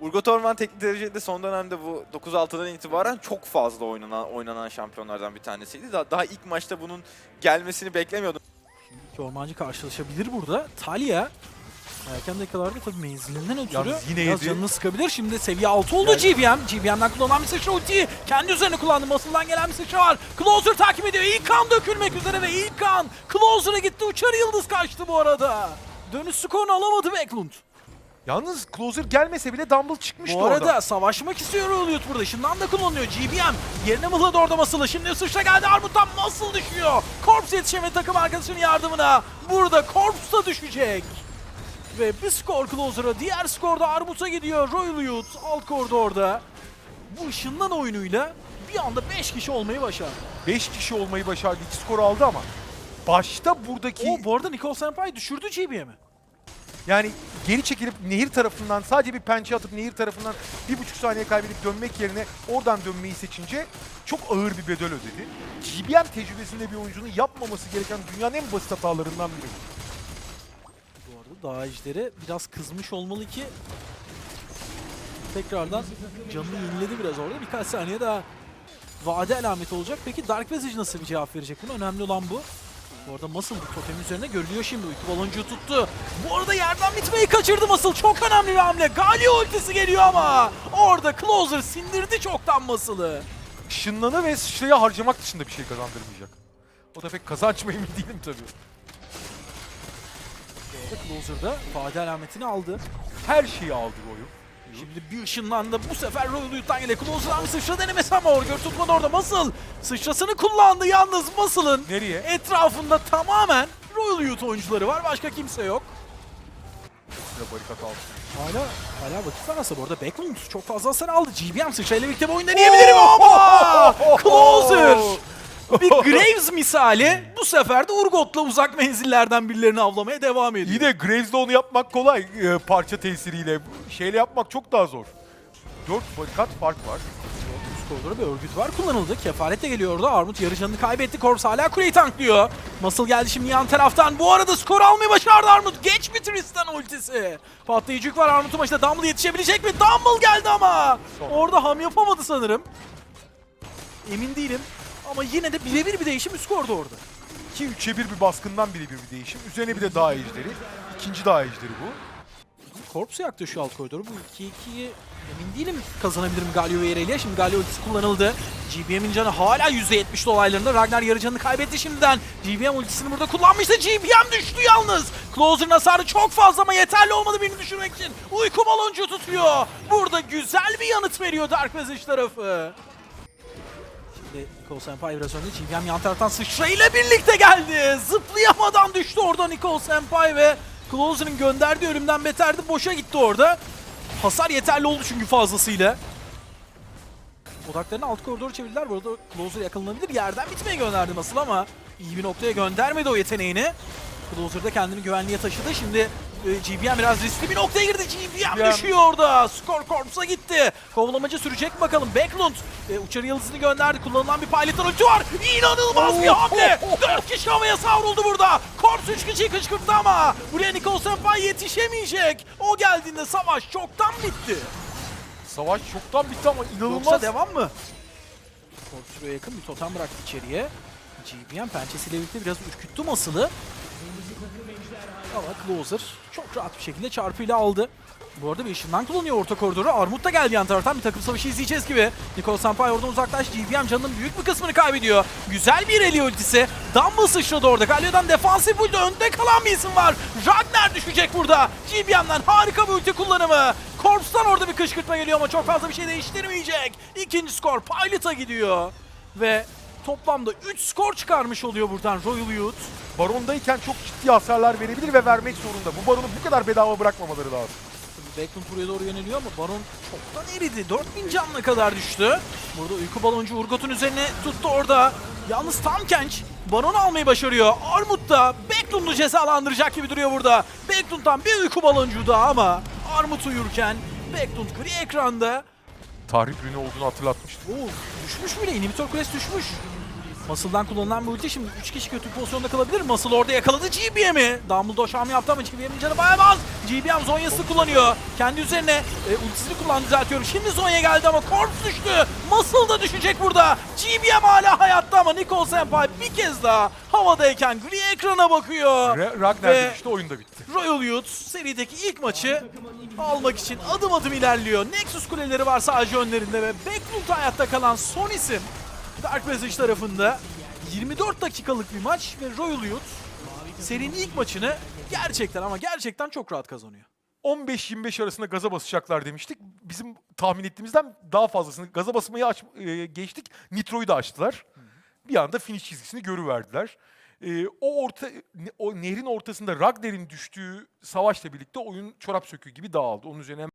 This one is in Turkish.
Urgot Orman teknik derecede son dönemde bu 9-6'dan itibaren çok fazla oynanan oynanan şampiyonlardan bir tanesiydi. Daha, daha ilk maçta bunun gelmesini beklemiyordum. İki ormancı karşılaşabilir burada. Talia erken dakikalarda tabii menzilinden ötürü Yalnız yine biraz yedi. canını sıkabilir. Şimdi seviye 6 oldu GBM. GBM'den kullanılan bir sıçra ultiyi kendi üzerine kullandı. Muscle'dan gelen bir sıçra var. Closer takip ediyor. İlk kan dökülmek üzere ve ilk kan Closer'a gitti. Uçarı yıldız kaçtı bu arada. Dönüş skorunu alamadı Backlund. Yalnız Closer gelmese bile Dumble çıkmıştı Bu arada orada. savaşmak istiyor Royal burada. Işından da kullanıyor. GBM yerine mıhladı orada Muscle'ı. Şimdi sıçra geldi. Armut'tan Muscle düşüyor. Corps yetişemedi takım arkadaşının yardımına. Burada Corps da düşecek. Ve bir skor Closer'a, diğer skor da Armut'a gidiyor. Royal Youth alt koridorda. Bu ışından oyunuyla bir anda 5 kişi olmayı başardı. 5 kişi olmayı başardı. 2 skor aldı ama başta buradaki O bu arada Nicole Senpai düşürdü GBM'i. yani geri çekilip nehir tarafından sadece bir pençe atıp nehir tarafından bir buçuk saniye kaybedip dönmek yerine oradan dönmeyi seçince çok ağır bir bedel ödedi. GBM tecrübesinde bir oyuncunun yapmaması gereken dünyanın en basit hatalarından biri. Bu arada ejderi biraz kızmış olmalı ki tekrardan canını yeniledi biraz orada. Birkaç saniye daha vade alameti olacak. Peki Dark Passage nasıl bir cevap verecek buna? Önemli olan bu. Bu arada Muscle bu totem üzerine görülüyor şimdi. Uyku baloncuğu tuttu. Bu arada yerden bitmeyi kaçırdı Muscle. Çok önemli bir hamle. Galio ultisi geliyor ama orada Closer sindirdi çoktan Muscle'ı. Işınlanı ve sıçrayı harcamak dışında bir şey kazandırmayacak. O da pek kazanç mı emin değilim tabii. Bu arada Closer da vade alametini aldı. Her şeyi aldı bu oyun. Şimdi bir ışınlandı. Bu sefer Royal Youth'tan geliyor. Closer'dan sıçra denemesi ama Orgör tutmadı orada. Muscle sıçrasını kullandı. Yalnız Muscle'ın Nereye? etrafında tamamen Royal Youth oyuncuları var. Başka kimse yok. Sıra barikat aldı. Hala hala vakit varsa bu arada Backlund çok fazla hasar aldı. GBM sıçrayla birlikte bu oyun deneyebilirim ama Closer bir Graves misali bu sefer de Urgot'la uzak menzillerden birilerini avlamaya devam ediyor. İyi de Graves'de onu yapmak kolay e, parça tesiriyle. Şeyle yapmak çok daha zor. 4 barikat fark var. Koridora bir örgüt var kullanıldı. Kefaret de geliyor orada. Armut yarı canını kaybetti. Korps hala kuleyi tanklıyor. Muscle geldi şimdi yan taraftan. Bu arada skor almayı başardı Armut. Geç bir Tristan ultisi. Patlayıcı yük var Armut'un başında. Dumble yetişebilecek mi? Dumble geldi ama. Orada ham yapamadı sanırım. Emin değilim. Ama yine de birebir bir değişim üst koridorda orada. 2 3'e 1 bir baskından birebir bir değişim. Üzerine bir de dağ ejderi. İkinci dağ ejderi bu. Korpsu yaktı şu alt koridoru. Bu 2-2'yi emin değilim kazanabilir mi Galio ve Irelia. Şimdi Galio ultisi kullanıldı. GBM'in canı hala %70 dolaylarında. Ragnar yarı canını kaybetti şimdiden. GBM ultisini burada kullanmıştı. GBM düştü yalnız. Closer'ın hasarı çok fazla ama yeterli olmadı birini düşürmek için. Uyku baloncuğu tutuyor. Burada güzel bir yanıt veriyor Dark Passage tarafı. Şimdi Nicole Senpai biraz önde. GBM yan taraftan sıçrayla birlikte geldi. Zıplayamadan düştü orada Nicole Senpai ve Closer'ın gönderdiği ölümden beterdi. Boşa gitti orada. Hasar yeterli oldu çünkü fazlasıyla. Odaklarını alt koridoru çevirdiler. Bu arada Closer yakalanabilir. Yerden bitmeye gönderdi nasıl ama iyi bir noktaya göndermedi o yeteneğini. Closer da kendini güvenliğe taşıdı. Şimdi GBM biraz riskli bir noktaya girdi. GBM düşüyor orada. Skor Corps'a gitti. Kovalamacı sürecek mi bakalım. Backlund e, uçarı yıldızını gönderdi. Kullanılan bir pilot'tan ulti var. İnanılmaz bir hamle. 4 kişi havaya savruldu burada. Corps 3 kişiyi kışkırttı ama buraya Nicole Senpai yetişemeyecek. O geldiğinde savaş çoktan bitti. Savaş çoktan bitti ama inanılmaz. Yoksa devam mı? Corps yakın bir totem bıraktı içeriye. GBM pençesiyle birlikte biraz ürküttü Muscle'ı. Ama Closer çok rahat bir şekilde çarpıyla aldı. Bu arada bir ışından kullanıyor orta koridoru. Armut da geldi yan taraftan. Bir takım savaşı izleyeceğiz gibi. Nicole Sampaio oradan uzaklaş. GBM canının büyük bir kısmını kaybediyor. Güzel bir eli ultisi. Dumble sıçradı orada. Galio'dan defansif ulti önde kalan bir isim var. Ragnar düşecek burada. GBM'den harika bir ulti kullanımı. Corps'tan orada bir kışkırtma geliyor ama çok fazla bir şey değiştirmeyecek. İkinci skor Pilot'a gidiyor. Ve toplamda 3 skor çıkarmış oluyor buradan Royal Youth. Barondayken çok ciddi hasarlar verebilir ve vermek zorunda. Bu baronu bu kadar bedava bırakmamaları lazım. Backlund buraya doğru yöneliyor ama Baron çoktan eridi. 4000 canına kadar düştü. Burada uyku baloncu Urgot'un üzerine tuttu orada. Yalnız tam Kench Baron almayı başarıyor. Armut da Backlund'u cezalandıracak gibi duruyor burada. Backlund'dan bir uyku baloncuğu daha ama Armut uyurken Backlund gri ekranda. Tahrip ürünü olduğunu hatırlatmıştım. Oo, düşmüş bile. İnhibitor kulesi düşmüş. Muscle'dan kullanılan bir ulti. Şimdi 3 kişi kötü pozisyonda kalabilir. Muscle orada yakaladı GBM'i. Dumbledore şam yaptı ama GBM'in canı bayağı az. GBM Zonya'sını kullanıyor. Kendi üzerine e, ultisini kullandı düzeltiyorum. Şimdi Zonya geldi ama Corpse düştü. Muscle da düşecek burada. GBM hala hayatta ama Nicole Senpai bir kez daha havadayken gri ekrana bakıyor. Ra- Ragnar işte oyunda bitti. Royal Youth serideki ilk maçı almak için adım adım ilerliyor. Nexus kuleleri var sadece önlerinde ve Backroom'da hayatta kalan son isim Dark Passage tarafında 24 dakikalık bir maç ve Royal Youth serinin ilk maçını gerçekten ama gerçekten çok rahat kazanıyor. 15-25 arasında gaza basacaklar demiştik. Bizim tahmin ettiğimizden daha fazlasını gaza basmayı aç, e, geçtik. Nitro'yu da açtılar. Bir anda finish çizgisini görüverdiler. E, o orta o nehrin ortasında Ragnar'in düştüğü savaşla birlikte oyun çorap söküğü gibi dağıldı. Onun üzerine